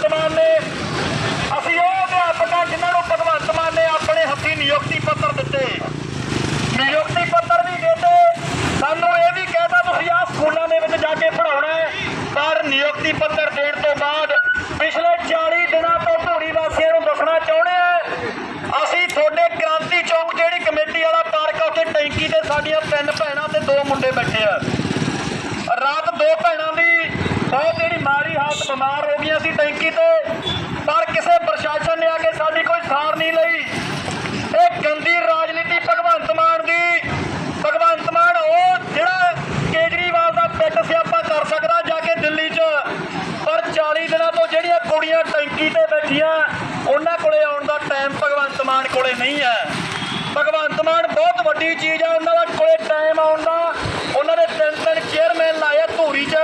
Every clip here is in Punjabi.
ਭਗਵੰਤ ਮਾਨ ਨੇ, ਅਸੀਂ ਉਹ ਅਧਿਆਪਕ ਆ ਜਿਨ੍ਹਾਂ ਨੂੰ ਭਗਵੰਤ ਮਾਨ ਨੇ ਆਪਣੇ ਹੱਥੀ ਨਿਯੁਕਤੀ ਪੱਤਰ ਦਿੱਤੇ। ਨਿਯੁਕਤੀ ਪੱਤਰ ਵੀ ਦਿੱਤੇ। ਸਾਨੂੰ ਇਹ ਵੀ ਕਹਿਤਾ, ਤੁਸੀਂ ਆ ਸਕੂਲਾਂ ਦੇ ਵਿੱਚ ਜਾ ਕੇ ਪੜਾਉਣਾ ਹੈ। ਪਰ ਨਿਯੁਕਤੀ ਪੱਤਰ ਦੇਣ ਤੋਂ ਬਾਅਦ ਪਿਛਲੇ 40 ਦਿਨਾਂ ਤੋਂ ਧੂਰੀ ਵਾਸੀਆਂ ਨੂੰ ਦੱਸਣਾ ਚਾਹੁੰਦੇ ਆ ਅਸੀਂ ਤੁਹਾਡੇ ਕ੍ਰਾਂਤੀ ਚੌਕ ਜਿਹੜੀ ਕਮੇਟੀ ਵਾਲਾ ਪਾਰਕ ਆ, ਉੱਥੇ ਟੈਂਕੀ ਤੇ ਸਾਡੀਆਂ ਤਿੰਨ ਭੈਣਾਂ ਤੇ ਦੋ ਮੁੰਡੇ ਬੈਠੇ ਆ। ਰਾਤ ਦੋ ਭੈਣਾਂ ਬਹੁਤ ਜਿਹੜੀ ਮਾਰੀ ਹਾਲਤ ਬਿਮਾਰ ਹੋ ਗਈਆਂ ਸੀ ਟੈਂਕੀ ਤੇ, ਪਰ ਕਿਸੇ ਪ੍ਰਸ਼ਾਸਨ ਨੇ ਆ ਕੇ ਸਾਡੀ ਕੋਈ ਸਾਰ ਨਹੀਂ ਲਈ। ਇਹ ਗੰਦੀ ਰਾਜਨੀਤੀ ਭਗਵੰਤ ਮਾਨ ਦੀ। ਭਗਵੰਤ ਮਾਨ, ਉਹ ਜਿਹੜਾ ਕੇਜਰੀਵਾਲ ਦਾ ਪਿੱਟ ਸਿਆਪਾ ਕਰ ਸਕਦਾ ਜਾ ਕੇ ਦਿੱਲੀ 'ਚ। ਪਰ 40 ਦਿਨਾਂ ਤੋਂ ਜਿਹੜੀਆਂ ਕੁੜੀਆਂ ਟੈਂਕੀ ਤੇ ਬੈਠੀਆਂ, ਉਹਨਾਂ ਕੋਲੇ ਆਉਣ ਦਾ ਟਾਈਮ ਭਗਵੰਤ ਮਾਨ ਕੋਲੇ ਨਹੀਂ ਹੈ। ਭਗਵੰਤ ਮਾਨ ਬਹੁਤ ਵੱਡੀ ਚੀਜ਼ ਆ, ਉਹਨਾਂ ਦਾ ਕੋਲੇ ਟਾਈਮ ਆਉਣ ਦਾ ਉਹਨਾਂ ਦੇ ਤਿੰਨ ਤਿੰਨ ਚੇਅਰਮੈਨ ਲਾਏ ਆ ਧੂਰੀ 'ਚ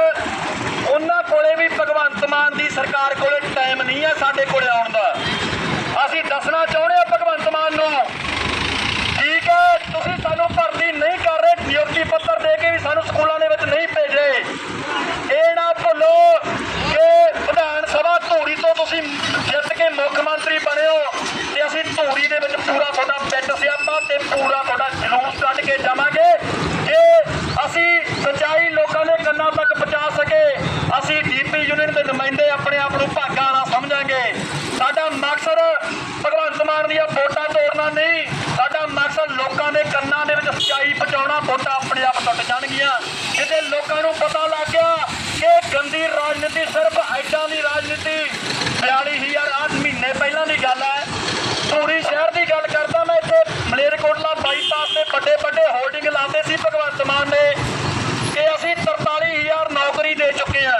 ਉਹਨਾਂ ਕੋਲੇ ਵੀ ਭਗਵੰਤ ਮਾਨ ਦੀ ਸਰਕਾਰ ਕੋਲੇ ਟਾਈਮ ਨਹੀਂ ਆ ਸਾਡੇ ਕੋਲੇ ਆਉਣ ਦਾ। ਅਸੀਂ ਦੱਸਣਾ ਚਾਹੁੰਦੇ ਆ ਭਗਵੰਤ ਮਾਨ ਨੂੰ ਠੀਕ ਹੈ ਤੁਸੀਂ ਸਾਨੂੰ ਭਰਤੀ ਨਹੀਂ ਕਰ ਰਹੇ ਨਿਯੁਕਤੀ ਪੱਤਰ ਦੇ ਕੇ ਵੀ ਸਾਨੂੰ ਸਕੂਲਾਂ ਦੇ ਵਿੱਚ ਨਹੀਂ ਭੇਜੇ ਇਹ ਨਾ ਭੁੱਲੋ ਕਿ ਵਿਧਾਨ ਸਭਾ ਧੂਰੀ ਤੋਂ ਤੁਸੀਂ ਜਿੱਤ ਕੇ ਮੁੱਖ ਮੰਤਰੀ ਬਣੇ ਹੋ ਤੇ ਅਸੀਂ ਧੂਰੀ ਦੇ ਵਿੱਚ ਪੂਰਾ ਤੁਹਾਡਾ ਪਿੰਡ ਸਿਆਪਾ ਤੇ ਪੂਰਾ ਤੁਹਾਡਾ ਜਲੂਸ ਕੱਢ ਕੇ ਜਾਵਾਂਗੇ ਜੇ ਅਸੀਂ ਸਚਾਈ ਲੋਕਾਂ ਦੇ ਕੰਨਾਂ ਤੱਕ ਪਹੁੰਚਾ ਸਕੇ ਅਸੀਂ ਡੀਪੀ ਯੂਨੀਅਨ ਦੇ ਨੁਮਾਇੰਦੇ ਆਪਣੇ ਆਪ ਨੂੰ ਭਾਗਾਂ ਨਾ ਸਮਝਾਂਗੇ। ਸਾਡਾ ਮਕਸਦ ਭਗਵੰਤ ਮਾਨ ਦੀਆਂ ਵੋਟਾਂ ਤੋੜਨਾ ਨਹੀਂ। ਸਾਡਾ ਮਕਸਦ ਲੋਕਾਂ ਦੇ ਕੰਨਾਂ ਦੇ ਵਿੱਚ ਸਚਾਈ ਪਹੁੰਚਾਉਣਾ, ਵੋਟਾਂ ਆਪਣੇ ਆਪ ਟੁੱਟ ਜਾਣਗੀਆਂ। ਕਿਤੇ ਲੋਕਾਂ ਨੂੰ ਪਤਾ ਲੱਗ ਗਿਆ ਕਿ ਗੰਦੀ ਰਾਜਨੀਤੀ ਸਿਰਫ ਐਡਾਂ ਦੀ ਰਾਜਨੀਤੀ। 42000 ਆਹ ਮਹੀਨੇ ਪਹਿਲਾਂ ਦੀ ਗੱਲ ਹੈ। ਧੂਰੀ ਸ਼ਹਿਰ ਦੀ ਗੱਲ ਕਰਦਾ, ਮੈਂ ਇੱਥੇ ਮਲੇਰਕੋਟਲਾ ਬਾਈਪਾਸ ਤੇ ਵੱਡੇ ਵੱਡੇ ਹੋਰਡਿੰਗ ਲਾਉਂਦੇ ਸੀ ਭਗਵੰਤ ਮਾਨ ਨੇ ਕਿ ਅਸੀਂ 43000 ਨੌਕਰੀ ਦੇ ਚੁੱਕੇ ਆ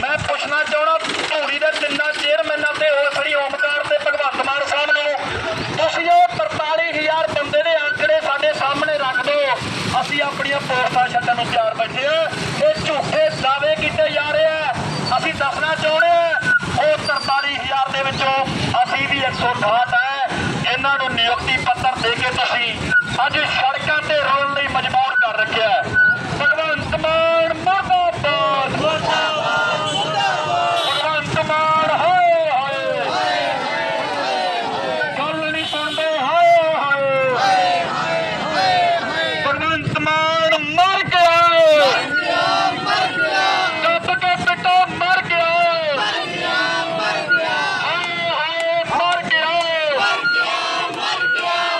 ਮੈਂ ਪੁੱਛਣਾ ਚਾਹਣਾ ਧੂਰੀ ਦੇ ਤਿੰਨਾਂ ਚੇਅਰਮੈਨਾਂ ਤੇ ਹੋਰ ਖੜੀ ਓਮਕਾਰ ਤੇ ਭਗਵੰਤ ਮਾਨ ਸਾਹਿਬ ਨੂੰ ਤੁਸੀਂ ਉਹ 43000 ਬੰਦੇ ਦੇ ਅੰਕੜੇ ਸਾਡੇ ਸਾਹਮਣੇ ਰੱਖ ਦਿਓ ਅਸੀਂ ਆਪਣੀਆਂ ਪੋਸਟਾਂ ਛੱਡਣ ਨੂੰ ਤਿਆਰ ਬੈਠੇ ਆ। ਇਹ ਝੂਠੇ ਦਾਅਵੇ ਕੀਤੇ ਜਾ ਰਹੇ ਆ। ਅਸੀਂ ਦੱਸਣਾ ਚਾਹੁੰਦੇ ਆ, ਉਹ 43000 ਦੇ ਵਿੱਚੋਂ ਅਸੀਂ ਵੀ 168 ਹੈ ਇਹਨਾਂ ਨੂੰ ਨਿਯੁਕਤੀ ਪੱਤਰ ਦੇ ਕੇ ਤੁਸੀਂ ਅੱਜ ਸੜਕਾਂ ਤੇ ਰੋਣ ਲਈ ਮਜਬੂਰ ਕਰ ਰੱਖਿਆ ਹੈ। ਭਗਵੰਤ ਮਾਨ ਮਰਦਾਬਾਦ ਮਰਦਾਬਾਦ ਭਗਵੰਤ ਮਾਨ ਹਾਏ ਹਾਏ ਗੱਲ ਨਹੀਂ ਸੁਣਦੇ ਹਾਏ ਹਾਏ ਭਗਵੰਤ ਮਾਨ ਮਰ ਗਿਆ ਦੱਬ ਕੇ ਪਿੱਟੋ ਮਰ ਗਿਆ ਹਾਏ ਹਾਏ ਮਰ ਗਿਆ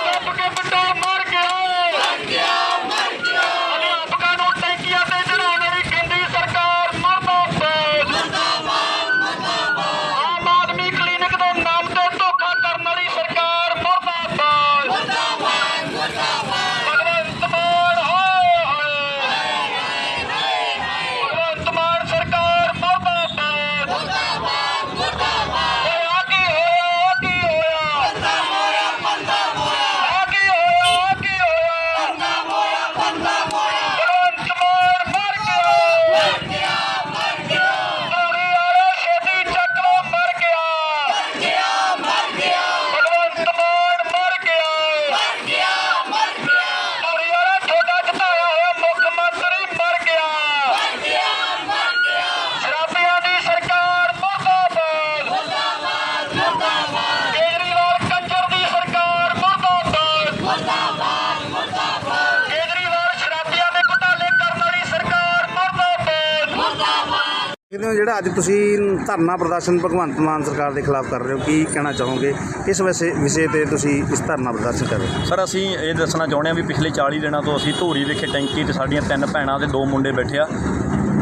ਦੱਬ ਕੇ ਪਿੱਟੋ ਮਰ ਗਿਆ ਅਧਿਆਪਕਾਂ ਨੂੰ ਟੈਂਕੀਆਂ ਤੇ ਚੜਾਉਣ ਵਾਲੀ ਗੰਦੀ ਸਰਕਾਰ ਮਰਦਾਬਾਦ ਆਮ ਆਦਮੀ ਕਲੀਨਿਕ ਦੇ ਨਾਮ ਤੇ ਧੋਖਾ ਕਰਨ ਵਾਲੀ ਸਰਕਾਰ ਮਰਦਾਬਾਦ ਭਗਵੰਤ ਮਾਨ ਹਾਏ ਹਾਏ ਭਗਵੰਤ ਮਾਨ ਸਰਕਾਰ ਮਰਦਾਬਾਦ ਓਏ ਆ ਕੀ ਹੋਇਆ ਆ ਕੀ ਹੋਇਆ ਆ ਕੀ ਹੋਇਆ ਆ ਕੀ ਹੋਇਆ ਭਗਵੰਤ ਮਾਨ ਮਰ ਗਿਆ ਧੂਰੀ ਵਾਲੇ ਛੇਤੀ ਚੱਕ ਲੋ ਮਰ ਗਿਆ ਭਗਵੰਤ ਮਾਨ ਮਰ ਗਿਆ ਧੂਰੀ ਵਾਲਾ ਤੁਹਾਡਾ ਜਿਤਾਇਆ ਹੋਇਆ ਮੁੱਖ ਮੰਤਰੀ ਮਰ ਗਿਆ ਸ਼ਰਾਬੀਆਂ ਦੀ ਸਰਕਾਰ ਮੁਰਦਾਬਾਦ ਕੇਜਰੀਵਾਲ ਕੰਜਰ ਦੀ ਸਰਕਾਰ ਮੁਰਦਾਬਾਦ ਕੇਜਰੀਵਾਲ ਸ਼ਰਾਬੀਆਂ ਦੇ ਘੁਟਾਲੇ ਕਰਨ ਵਾਲੀ ਸਰਕਾਰ ਮੁਰਦਾਬਾਦ ਹੋ ਜਿਹੜਾ ਅੱਜ ਤੁਸੀਂ ਧਰਨਾ ਪ੍ਰਦਰਸ਼ਨ ਭਗਵੰਤ ਮਾਨ ਸਰਕਾਰ ਦੇ ਖਿਲਾਫ ਕਰ ਰਹੇ ਹੋ, ਕੀ ਕਹਿਣਾ ਚਾਹੋਗੇ? ਇਸ ਵਿਸ਼ੇ ਵਿਸ਼ੇ ਤੇ ਤੁਸੀਂ ਇਸ ਧਰਨਾ ਪ੍ਰਦਰਸ਼ਨ ਕਰ ਰਹੇ ਹੋ? ਸਰ, ਅਸੀਂ ਇਹ ਦੱਸਣਾ ਚਾਹੁੰਦੇ ਹਾਂ ਵੀ ਪਿਛਲੇ 40 ਦਿਨਾਂ ਤੋਂ ਅਸੀਂ ਧੂਰੀ ਵਿਖੇ ਟੈਂਕੀ ਤੇ ਸਾਡੀਆਂ ਤਿੰਨ ਭੈਣਾਂ ਤੇ ਦੋ ਮੁੰਡੇ ਬੈਠੇ ਆ।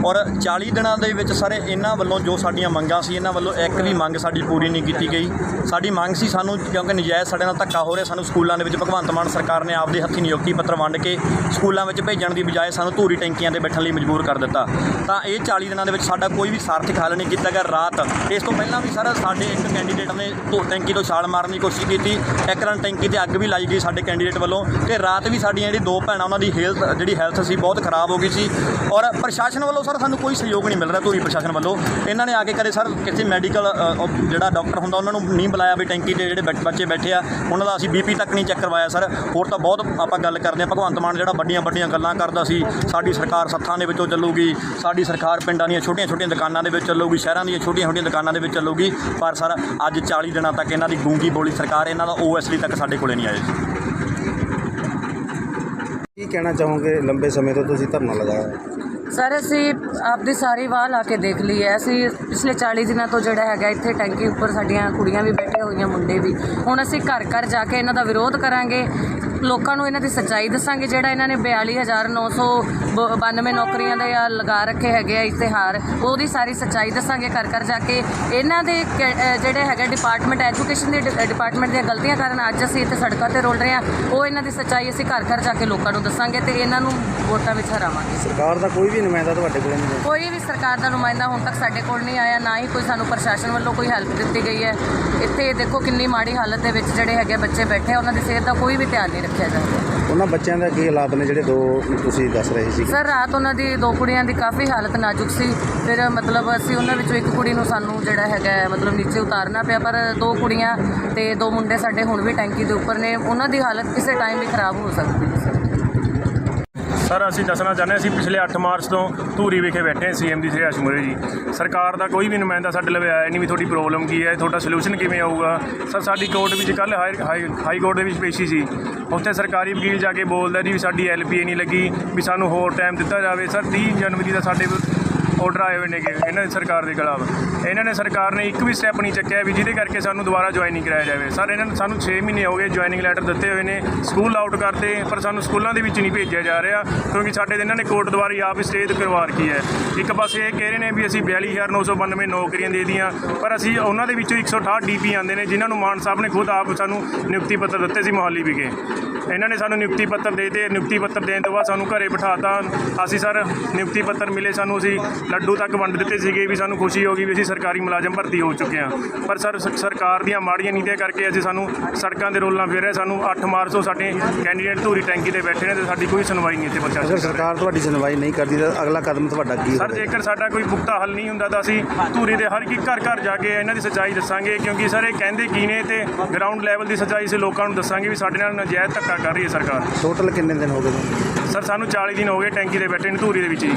ਔਰ 40 ਦਿਨਾਂ ਦੇ ਵਿੱਚ ਸਾਰੇ, ਇਹਨਾਂ ਵੱਲੋਂ ਜੋ ਸਾਡੀਆਂ ਮੰਗਾਂ ਸੀ, ਇਹਨਾਂ ਵੱਲੋਂ ਇੱਕ ਵੀ ਮੰਗ ਸਾਡੀ ਪੂਰੀ ਨਹੀਂ ਕੀਤੀ ਗਈ। ਸਾਡੀ ਮੰਗ ਸੀ ਸਾਨੂੰ, ਕਿਉਂਕਿ ਨਜਾਇਜ਼ ਸਾਡੇ ਨਾਲ ਧੱਕਾ ਹੋ ਰਿਹਾ, ਸਾਨੂੰ ਸਕੂਲਾਂ ਦੇ ਵਿੱਚ ਭਗਵੰਤ ਮਾਨ ਸਰਕਾਰ ਨੇ ਆਪਦੇ ਹੱਥੀਂ ਨਿਯੁਕਤੀ ਪੱਤਰ ਵੰਡ ਕੇ ਸਕੂਲਾਂ ਵਿੱਚ ਭੇਜਣ ਦੀ ਬਜਾਏ ਸਾਨੂੰ ਧੂਰੀ ਟੈਂਕੀਆਂ ਤੇ ਬੈਠਣ ਲਈ ਮਜਬੂਰ ਕਰ ਦਿੱਤਾ। ਤਾਂ ਇਹ 40 ਦਿਨਾਂ ਦੇ ਵਿੱਚ ਸਾਡਾ ਕੋਈ ਵੀ ਸਾਰਥਕ ਹੱਲ ਨਹੀਂ ਕੀਤਾ ਗਿਆ। ਰਾਤ, ਇਸ ਤੋਂ ਪਹਿਲਾਂ ਵੀ ਸਰ, ਸਾਡੇ ਇੱਕ ਕੈਂਡੀਡੇਟ ਨੇ ਧੋ, ਟੈਂਕੀ ਤੋਂ ਛਾਲ ਮਾਰਨ ਦੀ ਕੋਸ਼ਿਸ਼ ਕੀਤੀ। ਇੱਕ ਰਨ ਟੈਂਕੀ ਤੇ ਅੱਗ ਵੀ ਲਾਈ ਗਈ ਸਾਡੇ ਕੈਂਡੀਡੇਟ ਵੱਲੋਂ। ਤੇ ਰਾਤ ਵੀ ਸਾਡੀਆਂ ਜਿਹੜੀ ਦੋ ਭੈਣਾਂ, ਉਹਨਾਂ ਦੀ ਹੈਲਥ ਜਿਹੜੀ ਹੈਲਥ ਸੀ, ਬਹੁਤ ਖਰਾਬ ਹੋ ਗਈ ਸੀ। ਔਰ ਪ੍ਰਸ਼ਾਸਨ ਵੱਲੋਂ ਸਰ, ਸਾਨੂੰ ਕੋਈ ਸਹਿਯੋਗ ਨਹੀਂ ਮਿਲ ਰਿਹਾ ਧੂਰੀ ਪ੍ਰਸ਼ਾਸਨ ਵੱਲੋਂ। ਇਹਨਾਂ ਨੇ ਆ ਕੇ ਕਦੇ ਸਰ ਕਿਸੇ ਮੈਡੀਕਲ ਜਿਹੜਾ ਡਾਕਟਰ ਹੁੰਦਾ, ਉਹਨਾਂ ਨੂੰ ਨਹੀਂ ਬੁਲਾਇਆ ਵੀ ਟੈਂਕੀ ਤੇ ਜਿਹੜੇ ਬੱਚੇ ਬੈਠੇ ਆ। ਉਹਨਾਂ ਦਾ ਅਸੀਂ ਬੀਪੀ ਤੱਕ ਨਹੀਂ ਚੈੱਕ ਕਰਵਾਇਆ ਸਰ। ਹੋਰ ਤਾਂ ਬਹੁਤ ਆਪਾਂ ਗੱਲ ਕਰਦੇ ਆ ਭਗਵੰਤ ਮਾਨ ਜਿਹੜਾ ਵੱਡੀਆਂ ਵੱਡੀਆਂ ਗੱਲਾਂ ਕਰਦਾ ਸੀ, ਸਾਡੀ ਸਰਕਾਰ ਸੱਥਾਂ ਦੇ ਵਿੱਚੋਂ ਚੱਲੂਗੀ, ਸਾਡੀ ਸਰਕਾਰ ਪਿੰਡਾਂ ਦੀਆਂ ਛੋਟੀਆਂ ਛੋਟੀਆਂ ਦੁਕਾਨਾਂ ਦੇ ਵਿੱਚ ਚੱਲੂਗੀ, ਸ਼ਹਿਰਾਂ ਦੀਆਂ ਛੋਟੀਆਂ ਛੋਟੀਆਂ ਦੁਕਾਨਾਂ ਦੇ ਵਿੱਚ ਚੱਲੂਗੀ। ਪਰ ਸਰ, ਅੱਜ 40 ਦਿਨਾਂ ਤੱਕ ਇਹਨਾਂ ਦੀ ਗੂੰਗੀ ਬੋਲੀ ਸਰਕਾਰ ਇਹਨਾਂ ਦਾ ਓਐਸਡੀ ਤੱਕ ਸਾਡੇ ਕੋਲੇ ਨਹੀਂ ਆਏ। ਕੀ ਕਹਿਣਾ ਚਾਹੋਗੇ? ਲੰਬੇ ਸਮੇਂ ਤੋਂ ਤੁਸੀਂ ਧਰਨਾ ਲਗਾਇਆ। ਸਰ ਅਸੀਂ ਆਪਦੀ ਸਾਰੀ ਵਾਹ ਲਾ ਕੇ ਦੇਖ ਲਈ ਹੈ। ਅਸੀਂ ਪਿਛਲੇ 40 ਦਿਨਾਂ ਤੋਂ ਜਿਹੜਾ ਹੈਗਾ ਇੱਥੇ ਟੈਂਕੀ ਉੱਪਰ ਸਾਡੀਆਂ ਕੁੜੀਆਂ ਵੀ ਬੈਠੀਆਂ ਹੋਈਆਂ, ਮੁੰਡੇ ਵੀ। ਹੁਣ ਅਸੀਂ ਘਰ ਘਰ ਜਾ ਕੇ ਇਹਨਾਂ ਦਾ ਵਿਰੋਧ ਕਰਾਂਗੇ। ਲੋਕਾਂ ਨੂੰ ਇਹਨਾਂ ਦੀ ਸੱਚਾਈ ਦੱਸਾਂਗੇ ਜਿਹੜਾ ਇਹਨਾਂ ਨੇ 42992 ਨੌਕਰੀਆਂ ਦੇ ਆ ਲਗਾ ਰੱਖੇ ਹੈਗੇ ਆ ਇਸ਼ਤਿਹਾਰ ਉਹਦੀ ਸਾਰੀ ਸੱਚਾਈ ਦੱਸਾਂਗੇ ਘਰ ਘਰ ਜਾ ਕੇ। ਇਹਨਾਂ ਦੇ ਜਿਹੜੇ ਹੈਗੇ ਡਿਪਾਰਟਮੈਂਟ ਐਜੂਕੇਸ਼ਨ ਦੇ ਡਿਪਾਰਟਮੈਂਟ ਦੀਆਂ ਗਲਤੀਆਂ ਕਾਰਨ ਅੱਜ ਅਸੀਂ ਇੱਥੇ ਸੜਕਾਂ ਤੇ ਰੋਲ ਰਹੇ ਹਾਂ ਉਹ ਇਹਨਾਂ ਦੀ ਸੱਚਾਈ ਅਸੀਂ ਘਰ ਘਰ ਜਾ ਕੇ ਲੋਕਾਂ ਨੂੰ ਦੱਸਾਂਗੇ ਤੇ ਇਹਨਾਂ ਨੂੰ ਵੋਟਾਂ ਵਿੱਚ ਹਰਾਵਾਂਗੇ। ਸਰਕਾਰ ਦਾ ਕੋਈ ਵੀ ਨੁਮਾਇੰਦਾ ਤੁਹਾਡੇ ਕੋਲ ਨਹੀਂ ਕੋਈ ਵੀ ਸਰਕਾਰ ਦਾ ਨੁਮਾਇੰਦਾ ਹੁਣ ਤੱਕ ਸਾਡੇ ਕੋਲ ਨਹੀਂ ਆਇਆ ਨਾ ਹੀ ਕੋਈ ਸਾਨੂੰ ਪ੍ਰਸ਼ਾਸਨ ਵੱਲੋਂ ਕੋਈ ਹੈਲਪ ਦਿੱਤੀ ਗਈ ਹੈ। ਇੱਥੇ ਦੇਖੋ ਕਿੰਨੀ ਮਾੜੀ ਹਾਲਤ ਦੇ ਵਿੱਚ ਜਿਹੜੇ ਹੈਗੇ ਬੱਚੇ ਬੈਠੇ ਆ, ਉਹਨਾਂ ਦੀ ਸਿਹਤ ਦਾ ਕੋਈ ਵੀ ਧਿਆਨ ਨਹੀਂ ਰੱਖਿਆ ਉਹਨਾਂ ਬੱਚਿਆਂ ਦਾ ਕੀ ਹਾਲਾਤ ਨੇ ਜਿਹੜੇ ਦੋ ਤੁਸੀਂ ਦੱਸ ਰਹੇ ਸੀ ਸਰ ਰਾਤ ਉਹਨਾਂ ਦੀ ਦੋ ਕੁੜੀਆਂ ਦੀ ਕਾਫੀ ਹਾਲਤ ਨਾਜ਼ੁਕ ਸੀ। ਫਿਰ ਮਤਲਬ ਅਸੀਂ ਉਹਨਾਂ ਵਿੱਚੋਂ ਇੱਕ ਕੁੜੀ ਨੂੰ ਸਾਨੂੰ ਜਿਹੜਾ ਹੈਗਾ ਹੈ, ਮਤਲਬ ਨੀਚੇ ਉਤਾਰਨਾ ਪਿਆ। ਪਰ ਦੋ ਕੁੜੀਆਂ ਤੇ ਦੋ ਮੁੰਡੇ ਸਾਡੇ ਹੁਣ ਵੀ ਟੈਂਕੀ ਦੇ ਉੱਪਰ ਨੇ। ਉਹਨਾਂ ਦੀ ਹਾਲਤ ਕਿਸੇ ਟਾਈਮ ਵੀ ਖਰਾਬ ਹੋ ਸਕਦੀ ਹੈ ਸਰ। ਸਰ, ਅਸੀਂ ਦੱਸਣਾ ਚਾਹੁੰਦੇ ਹਾਂ, ਅਸੀਂ ਪਿਛਲੇ 8 ਮਾਰਚ ਤੋਂ ਧੂਰੀ ਵਿਖੇ ਬੈਠੇ ਹਾਂ, ਸੀਐਮ ਦੀ ਸਿਆਸ਼ ਮੁਰੇ ਜੀ। ਸਰਕਾਰ ਦਾ ਕੋਈ ਵੀ ਨੁਮਾਇੰਦਾ ਸਾਡੇ ਲਵੇ ਆਇਆ ਨਹੀਂ ਵੀ ਤੁਹਾਡੀ ਪ੍ਰੋਬਲਮ ਕੀ ਹੈ, ਤੁਹਾਡਾ ਸੋਲੂਸ਼ਨ ਕਿਵੇਂ ਆਊਗਾ? ਸਰ, ਸਾਡੀ ਕੋਰਟ ਵਿੱਚ ਕੱਲ ਹਾਈ ਕੋਰਟ ਦੇ ਵਿੱਚ ਪੇਸ਼ੀ ਸੀ। ਉੱਥੇ ਸਰਕਾਰੀ ਵਕੀਲ ਜਾ ਕੇ ਬੋਲਦਾ ਜੀ ਵੀ ਸਾਡੀ ਐਲਪੀਏ ਨਹੀਂ ਲੱਗੀ, ਵੀ ਸਾਨੂੰ ਹੋਰ ਟਾਈਮ ਦਿੱਤਾ ਜਾਵੇ। ਸਰ 30 ਜਨਵਰੀ ਦਾ ਸਾਡੇ ਆਰਡਰ ਆਏ ਹੋਏ ਨੇਗੇ ਇਹਨਾਂ ਦੀ ਸਰਕਾਰ ਦੇ ਖਿਲਾਫ। ਇਹਨਾਂ ਨੇ ਸਰਕਾਰ ਨੇ ਇੱਕ ਵੀ ਸਟੈਪ ਨਹੀਂ ਚੱਕਿਆ ਵੀ ਜਿਹਦੇ ਕਰਕੇ ਸਾਨੂੰ ਦੁਬਾਰਾ ਜੁਆਇਨਿੰਗ ਕਰਾਇਆ ਜਾਵੇ। ਸਰ, ਇਹਨਾਂ ਨੇ ਸਾਨੂੰ 6 ਮਹੀਨੇ ਹੋ ਗਏ ਜੁਆਇਨਿੰਗ ਲੈਟਰ ਦਿੱਤੇ ਹੋਏ ਨੇ ਸਕੂਲ ਆਊਟ ਕਰਤੇ, ਪਰ ਸਾਨੂੰ ਸਕੂਲਾਂ ਦੇ ਵਿੱਚ ਨਹੀਂ ਭੇਜਿਆ ਜਾ ਰਿਹਾ, ਕਿਉਂਕਿ ਸਾਡੇ ਇਹਨਾਂ ਨੇ ਕੋਰਟ ਦੁਆਰੀ ਆਪ ਹੀ ਸਟੇਜ ਕਰਵਾ ਰੱਖੀ ਹੈ। ਇੱਕ ਪਾਸੇ ਇਹ ਕਹਿ ਰਹੇ ਨੇ ਵੀ ਅਸੀਂ 42992 ਨੌਕਰੀਆਂ ਦੇ ਦੀਆਂ ਪਰ ਅਸੀਂ ਉਹਨਾਂ ਦੇ ਵਿੱਚੋਂ 168 ਡੀਪੀ ਆਉਂਦੇ ਨੇ, ਜਿਨ੍ਹਾਂ ਨੂੰ ਮਾਨ ਸਾਹਿਬ ਨੇ ਖੁਦ ਆਪ ਸਾਨੂੰ ਨਿਯੁਕਤੀ ਪੱਤਰ ਦਿੱਤੇ ਸੀ ਮੋਹਾਲੀ ਵਿਖੇ। ਇਹਨਾਂ ਨੇ ਸਾਨੂੰ ਨਿਯੁਕਤੀ ਪੱਤਰ ਦੇ ਤੇ ਨਿਯੁਕਤੀ ਪੱਤਰ ਦੇਣ ਤੋਂ ਬਾਅਦ ਸਾਨੂੰ ਘਰੇ ਬਿਠਾਤਾ। ਅਸੀਂ ਸਰ, ਨਿਯੁਕਤੀ ਪੱਤਰ ਮਿਲੇ ਸਾਨੂੰ, ਅਸੀਂ ਲੱਡੂ ਤੱਕ ਵੰਡ ਦਿੱਤੇ ਸੀਗੇ ਵੀ ਸਾਨੂੰ ਖੁਸ਼ੀ ਹੋ ਗਈ ਵੀ ਅਸੀਂ ਸਰਕਾਰੀ ਮੁਲਾਜ਼ਮ ਭਰਤੀ ਹੋ ਚੁੱਕੇ ਹਾਂ ਪਰ ਸਰ ਸ- ਸਰਕਾਰ ਦੀਆਂ ਮਾੜੀਆਂ ਨੀਤੀਆਂ ਕਰਕੇ ਅਸੀਂ ਸਾਨੂੰ ਸੜਕਾਂ ਦੇ ਰੋਲਾਂ ਫਿਰ ਰਹੇ ਸਾਨੂੰ 8 ਮਾਰਚ ਤੋਂ ਸਾਡੇ ਕੈਂਡੀਡੇਟ ਧੂਰੀ ਟੈਂਕੀ ਤੇ ਬੈਠੇ ਨੇ ਤੇ ਸਾਡੀ ਕੋਈ ਸੁਣਵਾਈ ਨਹੀਂ ਇੱਥੇ ਅਗਰ ਪ੍ਰਸ਼ਾਸਨ ਰਿਹਾ। ਸਰਕਾਰ ਤੁਹਾਡੀ ਸੁਣਵਾਈ ਨਹੀਂ ਕਰਦੀ ਤਾਂ ਅਗਲਾ ਕਦਮ ਤੁਹਾਡਾ ਕੀ ਸਰ ਜੇਕਰ ਸਾਡਾ ਕੋਈ ਪੁਖਤਾ ਹੱਲ ਨਹੀਂ ਹੁੰਦਾ ਤਾਂ ਅਸੀਂ ਧੂਰੀ ਦੇ ਹਰ ਇੱਕ ਘਰ ਘਰ ਜਾ ਕੇ ਇਹਨਾਂ ਦੀ ਸੱਚਾਈ ਦੱਸਾਂਗੇ ਕਿਉਂਕਿ ਸਰ ਇਹ ਕਹਿੰਦੇ ਕੀ ਨੇ ਤੇ ਗਰਾਊਂਡ ਲੈਵਲ ਦੀ ਸੱਚਾਈ ਅਸੀਂ ਲੋਕਾਂ ਨੂੰ ਦੱਸਾਂਗੇ ਵੀ ਸਾਡੇ ਨਾਲ ਨਜਾਇਜ਼ ਧੱਕਾ ਕਰ ਰਹੀ ਹੈ ਸਰਕਾਰ ਟੋਟਲ ਕਿੰਨੇ ਦਿਨ ਹੋ ਗਏ? ਸਰ ਸਾਨੂੰ 40 ਦਿਨ ਹੋ ਗਏ ਟੈਂਕੀ ਦੇ ਬੈਠੇ ਨੇ ਧੂਰੀ ਦੇ ਵਿੱਚ ਜੀ